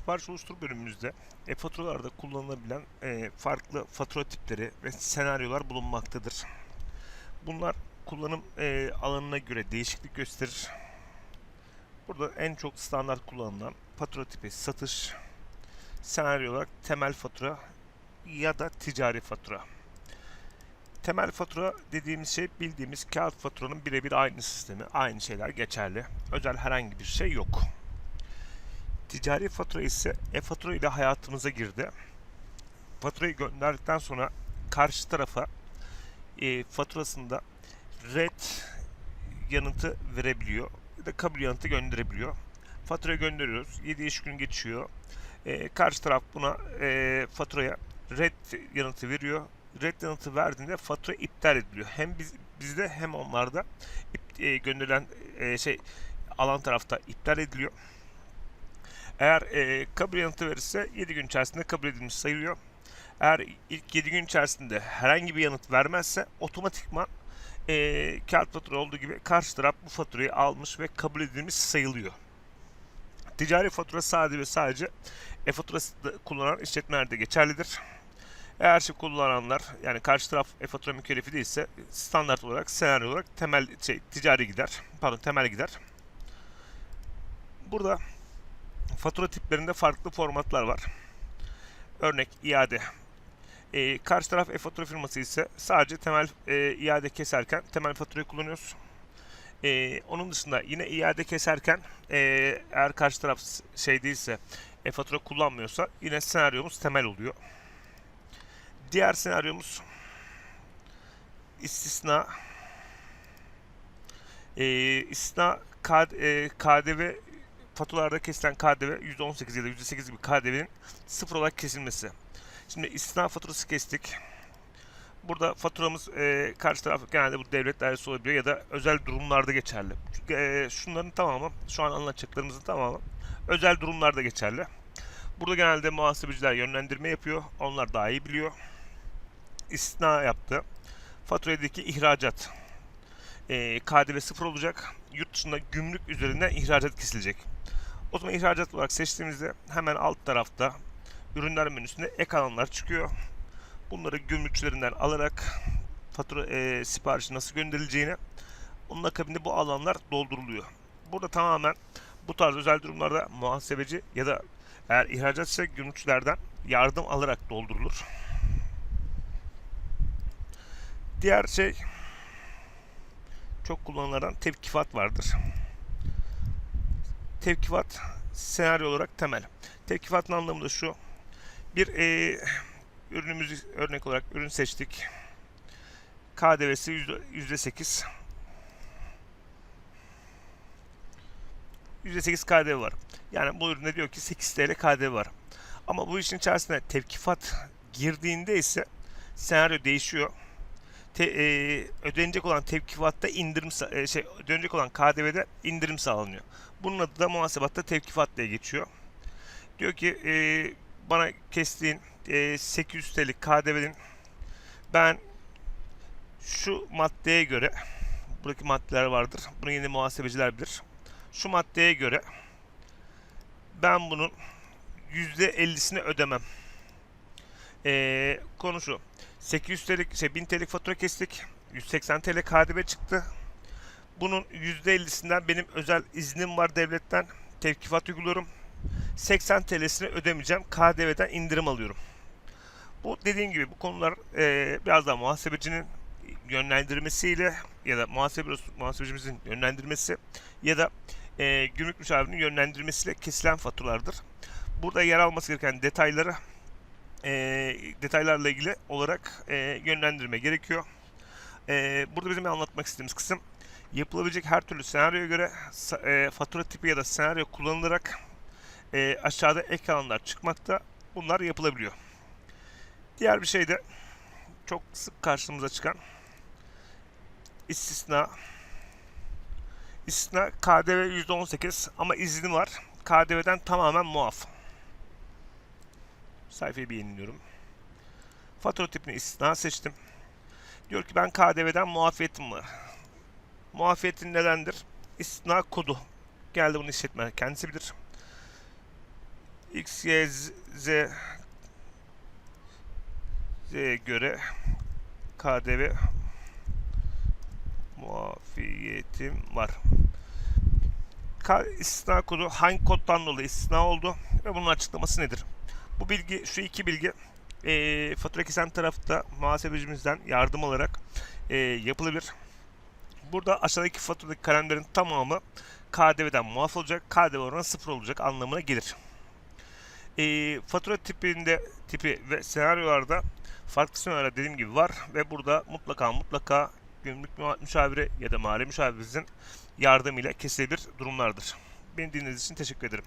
Sipariş oluştur bölümümüzde e-faturalarda kullanılabilen e, farklı fatura tipleri ve senaryolar bulunmaktadır. Bunlar kullanım e, alanına göre değişiklik gösterir. Burada en çok standart kullanılan fatura tipi satış, senaryo olarak temel fatura ya da ticari fatura. Temel fatura dediğimiz şey bildiğimiz kağıt faturanın birebir aynı sistemi, aynı şeyler geçerli. Özel herhangi bir şey yok. Ticari fatura ise e-fatura ile hayatımıza girdi. Faturayı gönderdikten sonra karşı tarafa e, faturasında red yanıtı verebiliyor ya da kabul yanıtı gönderebiliyor. Faturayı gönderiyoruz. 7 iş gün geçiyor. E, karşı taraf buna e, faturaya red yanıtı veriyor. Red yanıtı verdiğinde fatura iptal ediliyor. Hem biz, bizde hem onlarda e, gönderilen e, şey alan tarafta iptal ediliyor. Eğer e, kabul yanıtı verirse 7 gün içerisinde kabul edilmiş sayılıyor. Eğer ilk 7 gün içerisinde herhangi bir yanıt vermezse otomatikman e, kağıt fatura olduğu gibi karşı taraf bu faturayı almış ve kabul edilmiş sayılıyor. Ticari fatura sadece ve sadece e-faturası kullanan işletmelerde geçerlidir. Eğer şey kullananlar yani karşı taraf e-fatura mükellefi değilse standart olarak senaryo olarak temel şey ticari gider. Pardon temel gider. Burada fatura tiplerinde farklı formatlar var. Örnek iade. Ee, karşı taraf e-fatura firması ise sadece temel e, iade keserken temel faturayı kullanıyoruz. Ee, onun dışında yine iade keserken e, eğer karşı taraf şey değilse e-fatura kullanmıyorsa yine senaryomuz temel oluyor. Diğer senaryomuz istisna. Ee, istisna KD, e, KDV faturalarda kesilen KDV %18 ya da %8 gibi KDV'nin sıfır olarak kesilmesi. Şimdi istisna faturası kestik. Burada faturamız e, karşı taraf genelde bu devlet dairesi olabiliyor ya da özel durumlarda geçerli. E, şunların tamamı, şu an anlatacaklarımızın tamamı özel durumlarda geçerli. Burada genelde muhasebeciler yönlendirme yapıyor. Onlar daha iyi biliyor. İstisna yaptı. Faturadaki ihracat. E, KDV sıfır olacak. Yurt dışında gümrük üzerinden ihracat kesilecek. O zaman ihracat olarak seçtiğimizde hemen alt tarafta ürünler menüsünde ek alanlar çıkıyor. Bunları gümrükçülerinden alarak fatura e, siparişi nasıl gönderileceğini onun akabinde bu alanlar dolduruluyor. Burada tamamen bu tarz özel durumlarda muhasebeci ya da eğer ihracat ise gümrükçülerden yardım alarak doldurulur. Diğer şey çok kullanılan tevkifat vardır. Tevkifat senaryo olarak temel. Tevkifatın anlamı da şu. Bir e, ürünümüzü örnek olarak ürün seçtik. KDV'si %8. %8 KDV var. Yani bu üründe diyor ki 8 TL KDV var. Ama bu işin içerisine tevkifat girdiğinde ise senaryo değişiyor. Te, e, ödenecek olan tevkifatta indirim e, şey ödenecek olan KDV'de indirim sağlanıyor. Bunun adı da muhasebatta tevkifat diye geçiyor. Diyor ki e, bana kestiğin e, 800 TL KDV'nin ben şu maddeye göre buradaki maddeler vardır. Bunu yine muhasebeciler bilir. Şu maddeye göre ben bunun %50'sini ödemem. Ee, konu şu. 800 TL, şey 1000 TL fatura kestik. 180 TL KDV çıktı. Bunun %50'sinden benim özel iznim var devletten. Tevkifat uyguluyorum. 80 TL'sini ödemeyeceğim. KDV'den indirim alıyorum. Bu dediğim gibi bu konular e, biraz daha muhasebecinin yönlendirmesiyle ya da muhasebe, muhasebecimizin yönlendirmesi ya da e, gümrük müşavirinin yönlendirmesiyle kesilen faturalardır. Burada yer alması gereken detayları e, detaylarla ilgili olarak e, yönlendirme gerekiyor. E, burada bizim anlatmak istediğimiz kısım yapılabilecek her türlü senaryoya göre e, fatura tipi ya da senaryo kullanılarak e, aşağıda ek alanlar çıkmakta. Bunlar yapılabiliyor. Diğer bir şey de çok sık karşımıza çıkan istisna. İstisna KDV %18 ama izni var. KDV'den tamamen muaf. Sayfayı bir yeniliyorum. Fatura tipini istisna seçtim. Diyor ki ben KDV'den muafiyetim var. Muafiyetin nedendir? İstisna kodu. Geldi bunu işletme kendisi bilir. X, Y, Z, Z'ye göre KDV muafiyetim var. İstisna kodu hangi koddan dolayı istisna oldu ve bunun açıklaması nedir? Bu bilgi, şu iki bilgi eee fatura kesen tarafta muhasebecimizden yardım alarak eee, yapılabilir. Burada aşağıdaki faturadaki kalemlerin tamamı KDV'den muaf olacak. KDV oranı sıfır olacak anlamına gelir. Eee, fatura tipinde tipi ve senaryolarda farklı senaryolar dediğim gibi var ve burada mutlaka mutlaka gümrük mü- müşaviri ya da mali müşavirimizin yardımıyla kesilebilir durumlardır. Beni dinlediğiniz için teşekkür ederim.